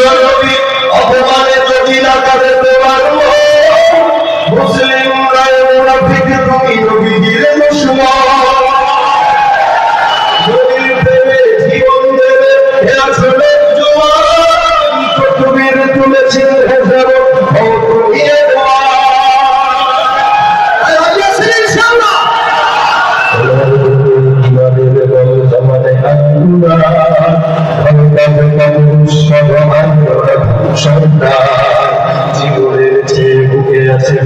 বিশ্বনবী অপমানে যদি না কাটাতে পারব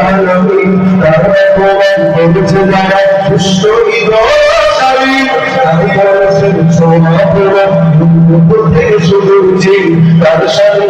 আলামিন তারা তোমার বলছে যারা দুষ্ট ইদশালী আমি বলেছেন সমাপরা উপর থেকে শুরু হচ্ছে তার সাথে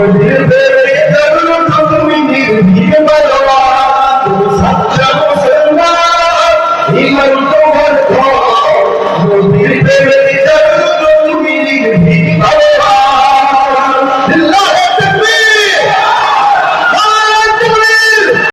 Oh,